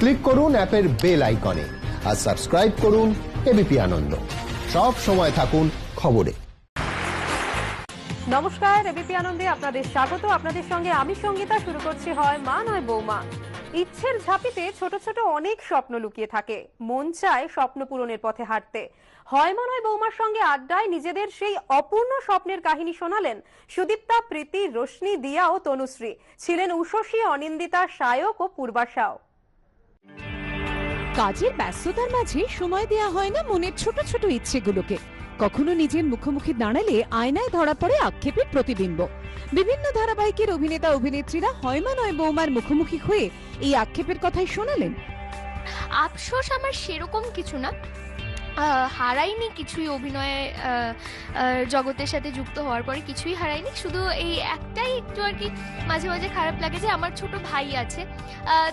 Click করুন অ্যাপের bell আইকনে আর সাবস্ক্রাইব করুন এবিপি আনন্দ। সব সময় থাকুন খবরে। নমস্কার, এবিপি আনন্দে আপনাদের স্বাগত। আপনাদের সঙ্গে আমি সঙ্গীতা, শুরু করছি হয় মা নয় বৌমা। ইচ্ছের ঝাঁপিতে ছোট ছোট অনেক স্বপ্ন লুকিয়ে থাকে। মন চায় স্বপ্ন পূরণের পথে হাঁটতে। হয় মা নয় বৌমার সঙ্গে আড্ডায় নিজেদের সেই অপূর্ণ স্বপ্নের কাহিনী শোনালেন সুদীপ্তা, প্রীতি, রোশনি, দিয়া ও তনুশ্রী। ছিলেন উষসী, অনিন্দিতা, সায়ক ও পূর্বাশাও। কাজের ব্যস্ততার মাঝে সময় দেয়া হয় না মনের ছোট ছোট ইচ্ছেগুলোকে। কখনো নিজের মুখোমুখি দাঁড়ালে আয়নায় ধরা পড়ে আক্ষেপের প্রতিবিম্ব। বিভিন্ন ধারাবাহিকের অভিনেতা, অভিনেত্রীরা হয়মা নয় বৌমার মুখোমুখি হয়ে এই আক্ষেপের কথাই শোনালেন। আফসোস আমার সেরকম কিছু না। হারাইনি কিছুই অভিনয়ে জগতের সাথে যুক্ত হওয়ার পরে কিছুই হারাইনি শুধু এই একটাই একটু আর কি মাঝে মাঝে খারাপ লাগে যে আমার ছোট ভাই আছে।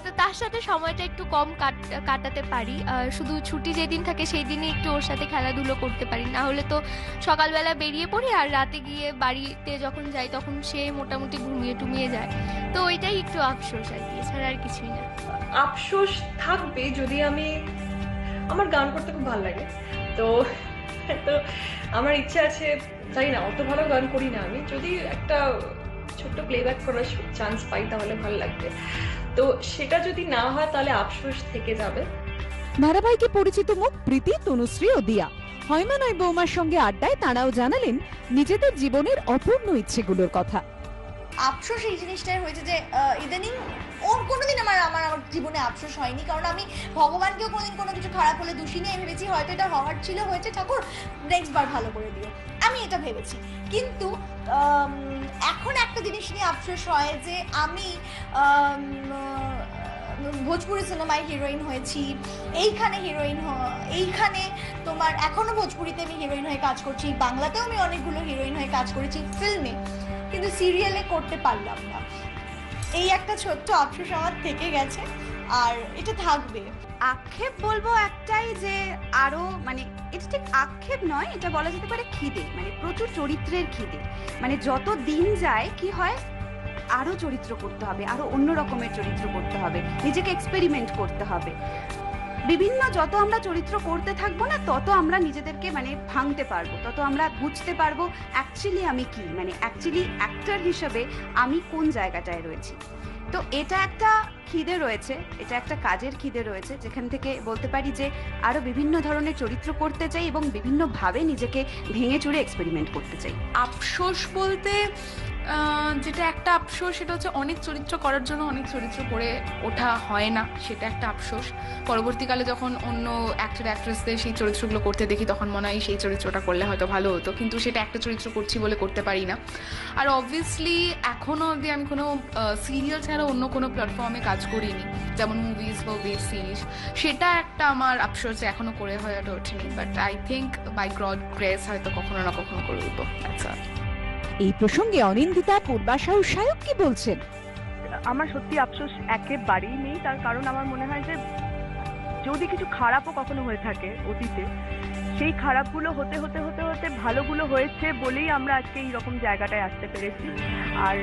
তো তার সাথে সময়টা একটু কম কাট- কাটাতে পারি। শুধু ছুটি যেদিন থাকে সেই দিনই একটু ওর সাথে খেলাধুলো করতে পারি। না হলে তো সকালবেলা বেরিয়ে পড়ি আর রাতে গিয়ে বাড়িতে যখন যাই তখন সে মোটামুটি ঘুমিয়ে টুমিয়ে যায়। তো ওইটাই একটু আফসোস আর কি, এছাড়া আর কিছুই না। আফসোস থাকবে যদি আমি আমার গান করতে খুব ভালো লাগে। তো তো আমার ইচ্ছা আছে, জানি না, অত ভালো গান করি না আমি। যদি একটা ছোট্ট প্লেব্যাক করার চান্স পাই, তাহলে ভালো লাগবে। তো সেটা যদি না হয়, তাহলে আফসোস থেকে যাবে। ধারাবাহিকে পরিচিত মুখ প্রীতি, তনুশ্রী ও দিয়া। হয়মা নয় বৌমার সঙ্গে আড্ডায় তারাও জানালেন নিজেদের জীবনের অপূর্ণ ইচ্ছেগুলোর কথা। আফসোস এই জিনিসটাই হয়েছে যে ইদানিং ওর কোনোদিন আমার আমার আমার জীবনে আফসোস হয়নি। কারণ আমি ভগবানকেও কোনোদিন কোনো কিছু খারাপ হলে দোষী নিয়ে ভেবেছি হয়তো এটা হওয়ার ছিল হয়েছে ঠাকুর নেক্সট বার ভালো করে দিও। আমি এটা ভেবেছি। কিন্তু এখন একটা জিনিস নিয়ে আফসোস হয় যে আমি আম, ভোজপুরি সিনেমায় হিরোইন হয়েছি এইখানে হিরোইন এইখানে তোমার এখনও ভোজপুরিতে আমি হিরোইন হয়ে কাজ করছি বাংলাতেও আমি অনেকগুলো হিরোইন হয়ে কাজ করেছি ফিল্মে সিরিয়ালে করতে পারলাম না। এই একটা ছোট্ট আফসোস আমার থেকে গেছে, আর এটা থাকবে। আক্ষেপ বলব একটাই যে আরও মানে এটা ঠিক আক্ষেপ নয়, এটা বলা যেতে পারে খিদে মানে প্রচুর চরিত্রের খিদে। মানে যত দিন যায়, কি হয়? আরও চরিত্র করতে হবে, আরও অন্য রকমের চরিত্র করতে হবে, নিজেকে এক্সপেরিমেন্ট করতে হবে। বিভিন্ন যত আমরা চরিত্র করতে থাকব না, তত আমরা নিজেদেরকে মানে ভাঙতে পারব। তত আমরা বুঝতে পারব অ্যাকচুয়ালি আমি কি? মানে অ্যাকচুয়ালি অ্যাক্টর হিসেবে আমি কোন জায়গাটায় রয়েছি? তো এটা একটা খিদে রয়েছে, এটা একটা কাজের খিদে রয়েছে, যেখান থেকে বলতে পারি যে আরও বিভিন্ন ধরনের চরিত্র করতে চাই এবং বিভিন্নভাবে নিজেকে ভেঙে চুরে এক্সপেরিমেন্ট করতে চাই। আফসোস বলতে যেটা একটা আফসোস, সেটা হচ্ছে অনেক চরিত্র করার জন্য অনেক চরিত্র করে ওঠা হয় না, সেটা একটা আফসোস। পরবর্তীকালে যখন অন্য অ্যাক্টর অ্যাক্ট্রেসদের সেই চরিত্রগুলো করতে দেখি, তখন মনে হয় সেই চরিত্রটা করলে হয়তো ভালো হতো। কিন্তু সেটা একটা চরিত্র করছি বলে করতে পারি না। আর অবভিয়াসলি এখনও অবধি আমি কোনো সিরিয়াল ছাড়া অন্য কোনো প্ল্যাটফর্মে কাজ করিনি। যেমন মুভিজ বা ওয়েব সিরিজ সেটা একটা আমার আফসোস এখনও করে হয়ে ওঠেনি। But I think by গ্রড grace হয়তো কখনো না কখনো করে উঠবো। আচ্ছা এই প্রসঙ্গে অনিন্দিতা, পূর্বাশা ও সায়ক কি বলছেন? আমার সত্যি আফসোস একেবারেই নেই। তার কারণ আমার মনে হয় যে, যদি কিছু খারাপও কখনো হয়ে থাকে অতীতে, সেই খারাপগুলো হতে হতে হতে হতে ভালোগুলো হয়েছে বলেই আমরা আজকে এই রকম জায়গাটায় আসতে পেরেছি। আর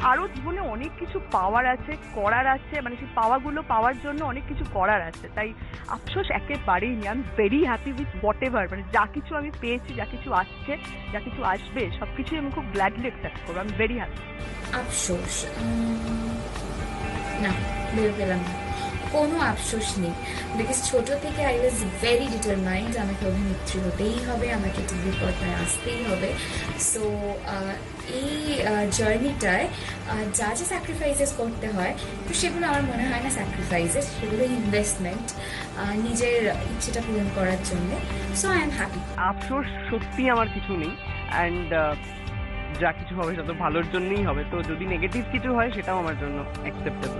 আহ, আরও জীবনে অনেক কিছু পাওয়ার আছে করার আছে মানে সেই পাওয়াগুলো পাওয়ার জন্য অনেক কিছু করার আছে। তাই আফসোস একেবারেই নেই। আমি very happy with whatever মানে যা কিছু আমি পেয়েছি যা কিছু আসছে যা কিছু আসবে সব কিছুই আমি খুব গ্ল্যাডলি অ্যাকসেপ্ট করব। আমি ভেরি হ্যাপি আফসোস? না কোনো আফসোস নেই। বিকজ ছোটো থেকে আই ওয়াজ ভেরি ডিটারমাইন্ড আমাকে অভিনেত্রী হতেই হবে আমাকে টিভির পর্দায় আসতেই হবে। সো এই জার্নিটায় যা যা স্যাক্রিফাইসেস করতে হয় তো সেগুলো আমার মনে হয় না স্যাক্রিফাইসেস সেগুলো ইনভেস্টমেন্ট নিজের ইচ্ছেটা পূরণ করার জন্য। সো আই এম হ্যাপি আফসোস সত্যি আমার কিছু নেই। অ্যান্ড যা কিছু হবে সেটা তো ভালোর জন্যই হবে। তো যদি নেগেটিভ কিছু হয় সেটাও আমার জন্য অ্যাকসেপ্টেবল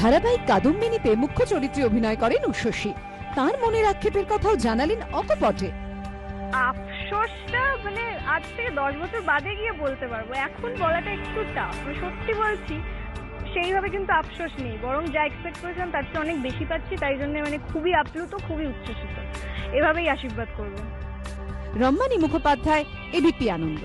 ধারাবাহিক কাদম্বিনীতে মুখ্য চরিত্রে অভিনয় করেন উষসী তার মনের আক্ষেপের কথাও জানালেন অকপটে। আফসোসটা মানে আজ থেকে দশ বছর বাদে গিয়ে বলতে পারব। এখন বলাটা একটু টাফ সত্যি বলছি, সেইভাবে কিন্তু আফসোস নেই। বরং যা এক্সপেক্ট করেছিলাম তার চেয়ে অনেক বেশি পাচ্ছি, তাই জন্য মানে খুবই আপ্লুত, খুবই উচ্ছ্বসিত। এভাবেই আশীর্বাদ করব। রম্মানী মুখোপাধ্যায় এবিপি আনন্দ।